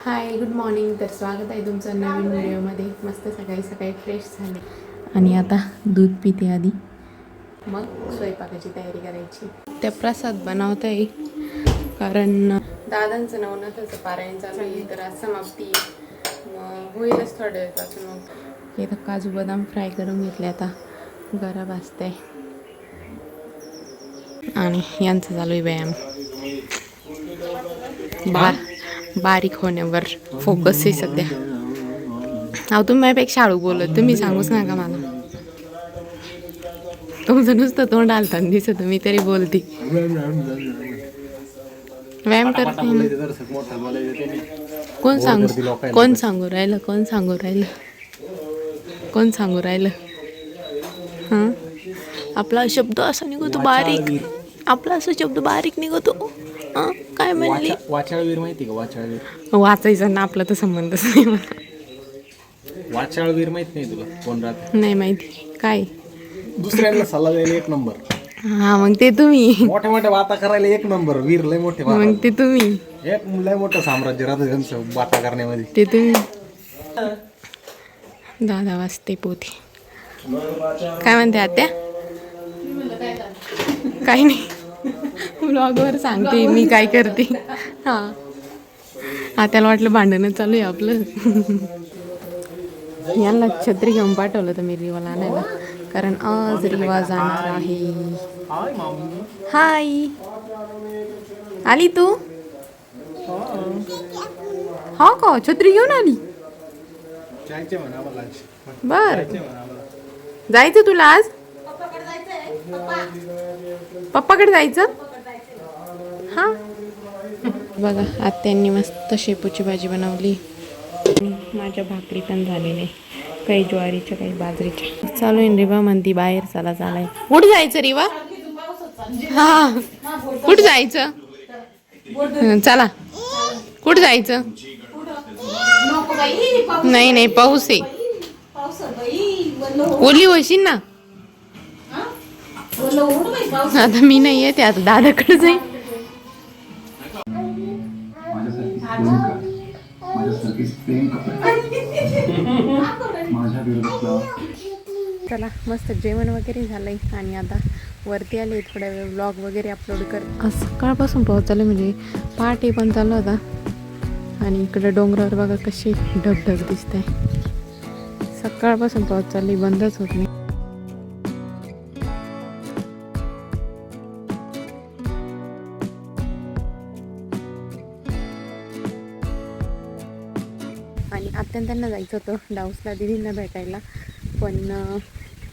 Hi good morning तर स्वागत आहे तुमचं नवीन व्हिडिओमध्ये. मस्त सकाळी सकाळी फ्रेश झाले. आणि आता दूध पिते आधी. मग स्वयंपाकाची तयारी करायची. त्या प्रसाद बनवता. येईल कारण दादांचं नवनाथाचं पारायण चालू आहे तर आज समाप्ती आहे. मग होईलच थोड्या वेळापासून मग. इथं काजू बदाम फ्राय करून घेतले आता. गरा भाजते आणि यांचं चालू आहे व्यायाम. बार बारीक होण्यावर फोकस आहे सध्या. अहो तुम्ही माझ्यापेक्षा हळू बोलत तुम्ही सांगूच नका मला. तुमचं नुसतं तोंड आलतं दिसत मी तरी बोलते. व्यायाम करते. ना. कोण सांगू? कोण सांगू राहिलं? कोण सांगू राहिलं? कोण सांगू राहिलं? हां? आपला शब्द असा निघतो बारीक. आपला असा शब्द बारीक निघतो. हां? काय म्हणली? वाचाळवीर माहिती का? वाचाळवीर. वाचायचं ना आपला तर संबंधच नाही मला वाचाळवीर माहीत नाही तुला कोण राहत? नाही माहिती. काय? दुसऱ्यांना सल्ला द्यायला एक नंबर. हा मग ते तुम्ही. मोठ्या मोठ्या वाता करायला एक नंबर वीर लय मोठे वाता. मग ते तुम्ही. एक लय मोठं साम्राज्य राहतं त्यांचं वाता करण्यामध्ये. ते तुम्ही. दादा वाजते पोती. काय म्हणते आत्या? काही नाही. ब्लॉगवर सांगते मी काय करते. हा. त्याला वाटलं भांडणं चालू आहे आपलं. यांना छत्री घेऊन पाठवलं तर मी रिवाला आणायला. कारण आज रिवा जाणार आहे. हाय. आली तू? हा का? छत्री घेऊन आली? बर. जायचं तुला आज? पप्पाकडे जायचं? हा? बघा आत्यांनी मस्त शेपूची भाजी बनवली. माझ्या भाकरी पण झालेल्या काही ज्वारीच्या काही बाजरीच्या. चालू आहे रिवा म्हणती बाहेर चला चालाय. कुठं जायचं रिवा? हा. कुठं जायचं? चला. कुठं जायचं? नाही नाही पाऊस आहे. ओली होशील ना. आता मी नाही येते आता दादाकडे जाईल माझ्यासारखीच माझ्या चला मस्त जेवण वगैरे झालंय आणि आता वरती आले थोड्या वेळ ब्लॉग वगैरे अपलोड कर. आज सकाळपासून पोहोचले म्हणजे पहाटे पण चालू होता. आणि इकडे डोंगरावर बघा कशी ढगढग दिसत आहे सकाळपासून पाऊस चालली बंदच होत नाही. आणि आत्यानं त्यांना जायचं होतं. डाऊसला दिदींना भेटायला. पण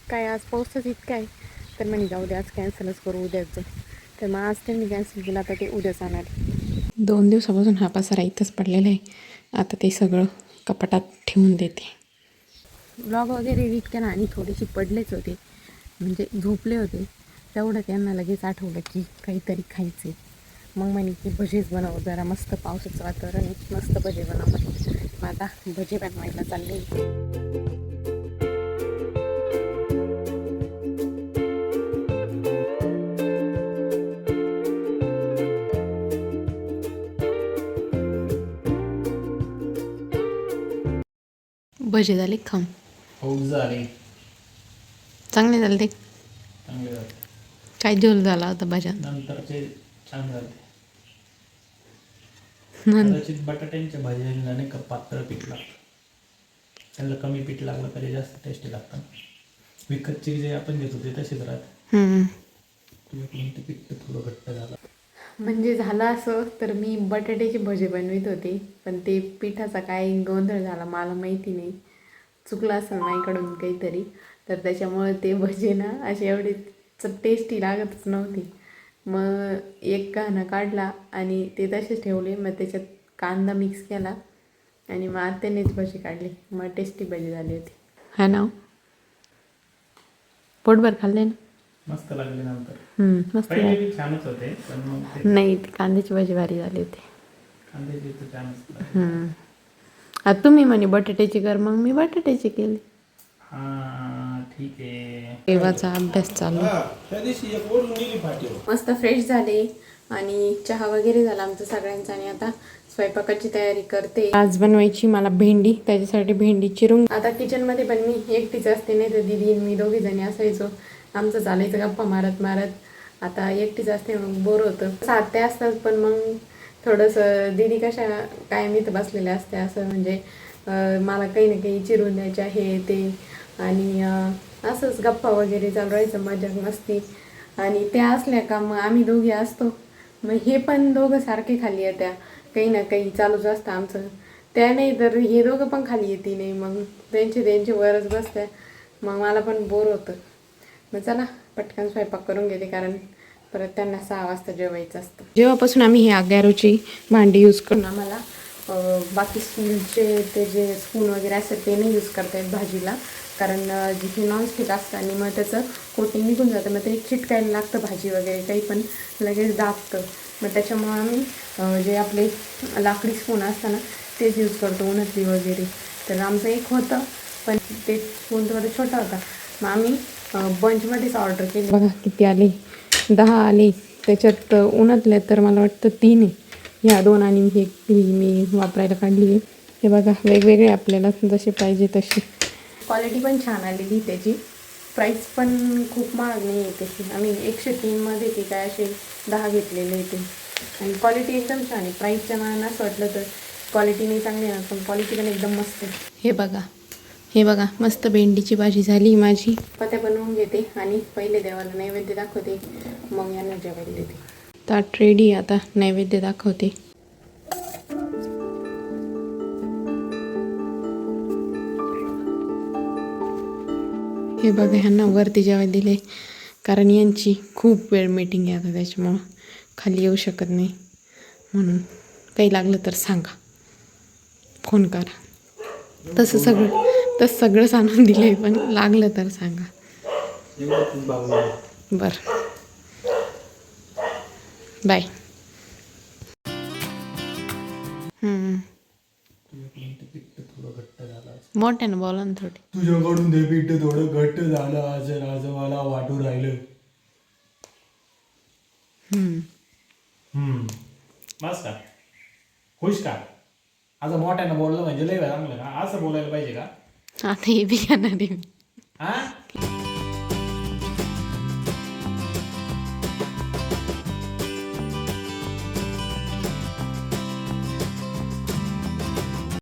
काय आज पाऊसच इतका आहे. तर म्हणे जाऊ दे आज कॅन्सलच करू उद्याच. तर मग आज त्यांनी कॅन्सल केलं. आता ते उद्या जाणार दोन दिवसापासून हा पसारा इथंच पडलेला आहे. आता ते सगळं कपाटात ठेवून देते. ब्लॉग वगैरे विकते ना आणि थोडेसे पडलेच होते. म्हणजे झोपले होते. तेवढं त्यांना लगेच आठवलं की काहीतरी खायचे मग म्हणे की भजीच बनव. जरा मस्त पावसाचं वातावरण मस्त भजे बनव. आता भजे बनवायला चालले. भजे झाले खाऊन? झाले. चांगले झाले ते? चांगले झाले. काय झोल झाला होता भाज्या नंतरचे चांगले झाले. नंतर कदाचित बटाट्यांच्या भाज्यांना नाही का पातळ पीठ लागतं. त्यांना कमी पीठ लागलं तरी जास्त टेस्टी लागतं. विकतचे जे आपण घेतो ते तसेच राहते हम्म. तुझ्याकडून ते पीठ थोडं घट्ट झालं. म्हणजे झालं असं तर मी बटाट्याचे भजे बनवित होते पण ते पिठाचा काय गोंधळ झाला मला माहिती नाही. चुकलं असं माझ्याकडून काहीतरी. तर त्याच्यामुळे ते भजे ना असे एवढे टेस्टी लागतच नव्हते. मग एक काना काढला आणि ते तसेच ठेवले. मग त्याच्यात कांदा मिक्स केला आणि मग आत्यानेच भजी काढली. मग टेस्टी भजी झाली होती. हा ना पोटभर खाल्ले ना? मस्त लागले नंतर. मस्त छानच होते नाही ते कांद्याची भाजी भारी झाली होती. आता तुम्ही म्हणे बटाट्याची कर मग मी बटाट्याची केली. हा. देवाचा अभ्यास चालू. मस्त फ्रेश झाले आणि चहा वगैरे झाला आमचा सगळ्यांचा आणि आता स्वयंपाकाची तयारी करते. आज बनवायची मला भेंडी त्याच्यासाठी भेंडी चिरून. आता किचनमध्ये पण मी एकटीच असते नाही तर दिदी आणि मी दोघी जणी असायचो. आमचं चालायचं गप्पा मारत मारत. आता एकटीच असते मग बोर होतं. सात ते असतात पण मग थोडंसं दिदी कशा कायम इथं बसलेल्या असते असं म्हणजे मला काही ना काही चिरून द्यायचे आहे ते. आणि असंच गप्पा वगैरे चालू राहायचं मजा मस्ती. आणि त्या असल्या का मग आम्ही दोघी असतो. मग हे पण दोघं सारखे खाली येत्या. काही ना काही चालूच असतं आमचं. त्या नाही तर हे दोघं पण खाली येते नाही. मग त्यांचे त्यांचे वरच बसत्या. मग मला पण बोर होतं. मग चला पटकन स्वयंपाक करून घेते कारण परत त्यांना सहा वाजता जेवायचं असतं. जेव्हापासून आम्ही हे अग्यारोची भांडी यूज करून आम्हाला बाकी स्टीलचे ते जे स्पून वगैरे असतात ते नाही यूज करता येत भाजीला. कारण जिथे नॉनस्टिक असतं आणि मग त्याचं कोटिंग निघून जातं. मग ते चिटकायला लागतं भाजी वगैरे काही पण लगेच दाबतं. मग त्याच्यामुळं आम्ही जे आपले लाकडी स्पून असतं ना तेच यूज करतो उन्हातली वगैरे. तर आमचं एक होतं पण ते स्पून थोडं छोटा होता. मग आम्ही बंचमध्येच ऑर्डर केली. बघा किती आले. दहा आले. त्याच्यात उन्हातल्या उन्हातले तर मला वाटतं तीन आहे. ह्या दोन आणि हे एक मी वापरायला काढली आहे. हे बघा वेगवेगळे आपल्याला जसे पाहिजे तसे. क्वालिटी पण छान आलेली त्याची. प्राईस पण खूप महाग नाही आहे त्याची. आम्ही एकशे तीनमध्ये ती काय असे दहा घेतलेले आहे ते. आणि क्वालिटी एकदम छान आहे. प्राईसच्या मानानं असं वाटलं तर क्वालिटी नाही चांगली ना पण क्वालिटी पण एकदम मस्त आहे. हे बघा. हे बघा मस्त भेंडीची भाजी झाली माझी. पत्या बनवून घेते आणि पहिले देवाला नैवेद्य दाखवते. मग यांना जेवायला देते. ताट रेडी आता. नैवेद्य दाखवते. हे बघा ह्यांना वरती जेवायला दिले. कारण यांची खूप वेळ मीटिंग आहे आता त्याच्यामुळं खाली येऊ शकत नाही. म्हणून काही लागलं तर सांगा. फोन करा. तसं सगळं तसं सगळंच आणून दिलं पण लागलं तर सांगा. बरं. बाय. मोठ्यानं बोला ना थोडी तुझ्याकडून ते पीठ थोडं घट्ट झालं असं असं मला वाटू राहिलं. हम्म बस का खुश का? असं मोठ्यानं बोललं म्हणजे लय चांगलं का असं बोलायला पाहिजे का? आता हे बी घेणार आहे मी. हा?